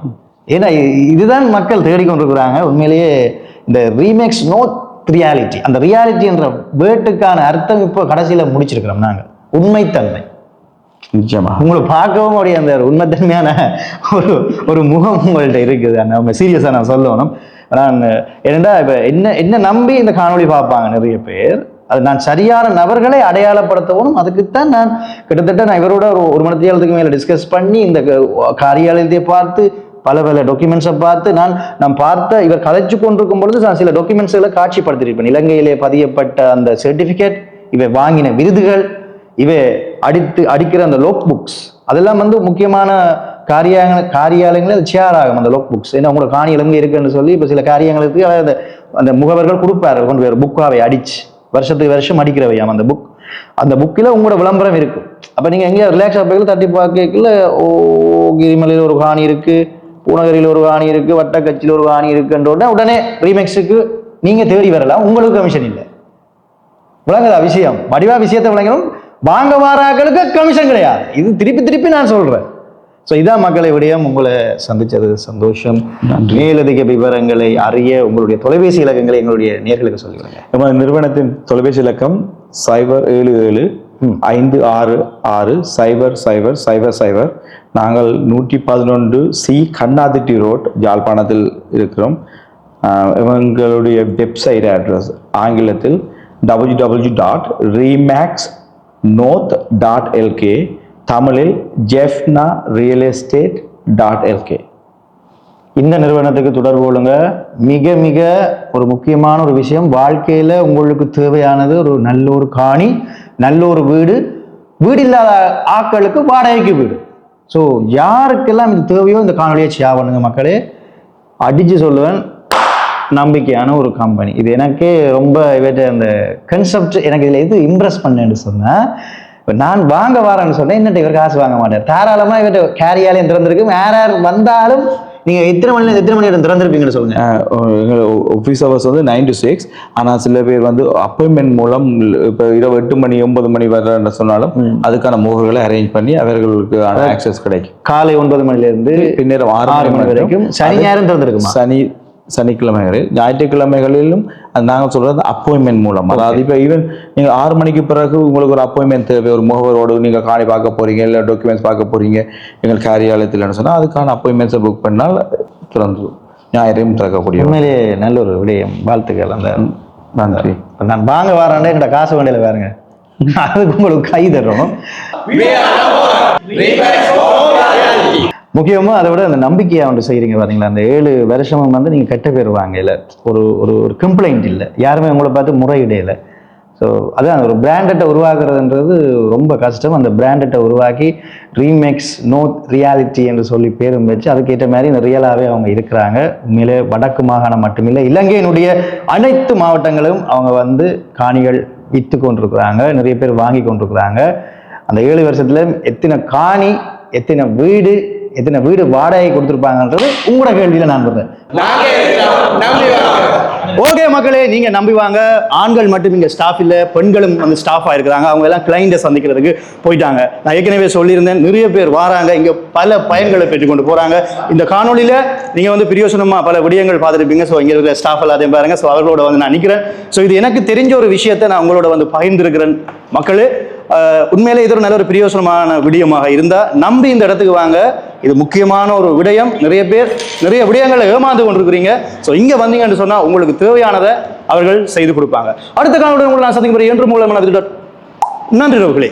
ஏன்னா இ- இதுதான் மக்கள் தேடிக்கொண்டிருக்கிறாங்க. உண்மையிலேயே இந்த ரீமேக்ஸ் நோட் ரியாலிட்டி அந்த ரியாலிட்டி என்ற வேர்ட்டுக்கான அர்த்தம் இப்போ கடைசியில் முடிச்சிருக்கிறோம் நாங்கள் உண்மைத்தன்மை. நிச்சயமா. உங்களை பார்க்கவும் அப்படியே அந்த உண்மைத்தன்மையான ஒரு ஒரு முகம் உங்கள்கிட்ட இருக்குது. அந்த சீரியஸாக நான் சொல்லணும். நான் என்னடா இப்போ என்ன என்ன நம்பி இந்த காணொளி பார்ப்பாங்க நிறைய பேர்? அது நான் சரியான நபர்களை அடையாளப்படுத்தவும் அதுக்குத்தான் நான் கிட்டத்தட்ட நான் இவரோட ஒரு ஒரு மணி நேரத்துக்கு மேலே டிஸ்கஸ் பண்ணி இந்த காரியாலயத்தை பார்த்து பல பல டாக்குமெண்ட்ஸை பார்த்து நான் நான் பார்த்த இவர் கதைச்சு கொண்டிருக்கும் பொழுது நான் சில டாக்குமெண்ட்ஸ்களை காட்சிப்படுத்தியிருப்பேன் இலங்கையிலே பதியப்பட்ட அந்த சர்டிஃபிகேட் இவை வாங்கின விருதுகள் இவை அடித்து அடிக்கிற அந்த லோக் புக்ஸ் அதெல்லாம் வந்து முக்கியமான காரிய காரியாலயங்களில் அது ஷேர் ஆகும் அந்த லோக் புக்ஸ் ஏன்னா உங்களோட காணி இலங்கை இருக்குன்னு சொல்லி இப்போ சில காரியங்களுக்கு அந்த அந்த முகவர்கள் கொடுப்பாரு கொண்டு வேறு புக்காவை அடிச்சு வருஷத்துக்கு வருஷம் அடிக்கிறவையாம் அந்த புக் அந்த புக்கில் உங்களோட விளம்பரம் இருக்கும் அப்போ நீங்கள் எங்கேயா ரிலாக்ஸாக ஆகிறதுல தட்டி பார்க்கல ஓ கிரிமலையில் ஒரு காணி இருக்குது பூனகரியில் ஒரு காணி இருக்குது வட்டக்கச்சியில் ஒரு காணி இருக்குன்ற உடனே உடனே ரீமேக்ஸுக்கு நீங்கள் தேடி வரலாம். உங்களுக்கு கமிஷன் இல்லை. விளங்குதா விஷயம்? வடிவா விஷயத்தை விளங்கணும். வாங்க வாராக்களுக்கு கமிஷன் கிடையாது. இது திருப்பி திருப்பி நான் சொல்றேன். ஸோ இதான் மக்களை விடயம். உங்களை சந்திச்சது சந்தோஷம். மேலதிக விவரங்களை அறிய உங்களுடைய தொலைபேசி இலக்கங்களை எங்களுடைய நேர்களுக்கு சொல்லிவிடுங்க. நம்ம நிறுவனத்தின் தொலைபேசி இலக்கம் சைபர் ஏழு ஏழு ஐந்து ஆறு ஆறு சைபர் சைபர் சைபர் சைபர். நாங்கள் நூற்றி பதினொன்று சி கண்ணாதிட்டி ரோட் யாழ்ப்பாணத்தில் இருக்கிறோம். எங்களுடைய வெப்சைட் அட்ரஸ் ஆங்கிலத்தில் W W dot Remax north dot LK தமிழில் Jaffna real estate dot LK இந்த நிறுவனத்துக்கு தொடர்பு கொள்ளுங்க. மிக மிக ஒரு முக்கியமான ஒரு விஷயம். வாழ்க்கையில் உங்களுக்கு தேவையானது ஒரு நல்ல ஒரு காணி நல்ல ஒரு வீடு வீடு இல்லாத ஆட்களுக்கு வாடகைக்கு வீடு. ஸோ யாருக்கெல்லாம் இது தேவையோ இந்த காணொலியை ஷேர் பண்ணுங்க மக்களே. அடிச்சு சொல்லுவேன். நம்பிக்கையான ஒரு கம்பெனி இது எனக்கே ரொம்ப இவற்றை அந்த கன்செப்ட் எனக்கு இதில் எது இம்ப்ரெஸ் பண்ணேன்னு சொன்னேன் இப்போ நான் வாங்க வரேன்னு சொன்னேன் என்னட்ட இவர் காசு வாங்க மாட்டேன் தாராளமாக இவர்கிட்ட கேரியாலையும் திறந்திருக்கு யார் யார் வந்தாலும் நீங்கள் எத்தனை மணி எத்தனை மணி நேரம் திறந்திருப்பீங்கன்னு சொல்லுங்க. ஆஃபீஸ் ஹவர்ஸ் வந்து நைன் டு சிக்ஸ் ஆனால் சில பேர் வந்து அப்பாயின்மெண்ட் மூலம் இப்போ இரவு எட்டு மணி ஒன்பது மணி வரன்னு சொன்னாலும் அதுக்கான முகர்களை அரேஞ்ச் பண்ணி அவர்களுக்கு ஆக்சஸ் கிடைக்கும். காலை ஒன்பது மணிலேருந்து பின்னர் ஆறு மணி வரைக்கும் சனி ஞாயிறும் திறந்திருக்குமா? சனி சனிக்கிழமைகளில் ஞாயிற்றுக்கிழமைகளிலும் அது நாங்கள் சொல்றது அப்பாயின்மெண்ட் மூலம். அதாவது இப்போ ஈவன் நீங்கள் ஆறு மணிக்கு பிறகு உங்களுக்கு ஒரு அப்பாயின்மெண்ட் தேவை. ஒரு முகவரோடு நீங்கள் காணி பார்க்க போறீங்க இல்லை டாக்குமெண்ட்ஸ் பார்க்க போறீங்க எங்கள் காரியாலயத்தில்னு சொன்னால் அதுக்கான அப்பாயின்மெண்ட்ஸை புக் பண்ணால் திறந்து ஞாயிறையும் திறக்கக்கூடிய உண்மையிலே நல்ல ஒரு விடயம். வாழ்த்துக்கள் அந்த நன்றி. நான் வாங்க வரேன்டா என்கிட்ட காசு வேண்டியல பாருங்க. அதுக்கு உங்களுக்கு கை தர்றோம். முக்கியமாக அதை விட அந்த நம்பிக்கையை ஒன்று செய்கிறீங்க பார்த்தீங்களா அந்த ஏழு வருஷமும் வந்து நீங்கள் கெட்ட பேர் வாங்கல. ஒரு ஒரு ஒரு கம்ப்ளைண்ட் இல்லை. யாருமே உங்களை பார்த்து முறையிடையில ஸோ அதான் ஒரு பிராண்டட்டை உருவாக்குறதுன்றது ரொம்ப கஷ்டம். அந்த பிராண்டட்டை உருவாக்கி ரீமேக்ஸ் நோட் ரியாலிட்டி என்று சொல்லி பேரும் வச்சு அதுக்கேற்ற மாதிரி இந்த ரியலாகவே அவங்க இருக்கிறாங்க. உண்மையிலே வடக்கு மாகாணம் மட்டுமில்லை இலங்கையினுடைய அனைத்து மாவட்டங்களும் அவங்க வந்து காணிகள் விற்று கொண்டிருக்கிறாங்க. நிறைய பேர் வாங்கி கொண்டிருக்கிறாங்க. அந்த ஏழு வருஷத்துல எத்தனை காணி எத்தனை வீடு எத்தனை வீடு வாடகை கொடுத்துருப்பாங்கன்றது உங்களோட கேள்வியில நான் சொல்றேன் ஓகே மக்களே நீங்க நம்பி வாங்க. ஆண்கள் மட்டும் இங்க ஸ்டாஃப் இல்ல பெண்களும் வந்து ஸ்டாஃபா இருக்கிறாங்க அவங்க எல்லாம் கிளைண்ட்டை சந்திக்கிறதுக்கு போயிட்டாங்க. நான் ஏற்கனவே சொல்லியிருந்தேன் நிறைய பேர் வராங்க. இங்க பல பயன்களை பெற்றுக்கொண்டு போறாங்க. இந்த காணொளியில நீங்க வந்து பிரியோசனமா பல விடயங்கள் பார்த்துருப்பீங்க. ஸோ இங்க இருக்கிற ஸ்டாஃப் எல்லாத்தையும் பாருங்க. ஸோ அவர்களோட வந்து நான் நிற்கிறேன் ஸோ இது எனக்கு தெரிஞ்ச ஒரு விஷயத்தை நான் உங்களோட வந்து பகிர்ந்திருக்கிறேன். மக்களே உண்மையிலே இது ஒரு நல்ல ஒரு பிரியோசனமான விடயமாக இருந்தா நம்பி இந்த இடத்துக்கு வாங்க. இது முக்கியமான ஒரு விடயம். நிறைய பேர் நிறைய விடயங்களை ஏமாந்து கொண்டிருக்கிறீங்க. ஸோ இங்கே வந்தீங்கன்னு சொன்னால் உங்களுக்கு தேவையானதை அவர்கள் செய்து கொடுப்பாங்க. அடுத்த காலத்தில் உங்களை நான் சந்திக்கிறேன் என்று மூலமான நன்றி நன்றி நண்பர்களே.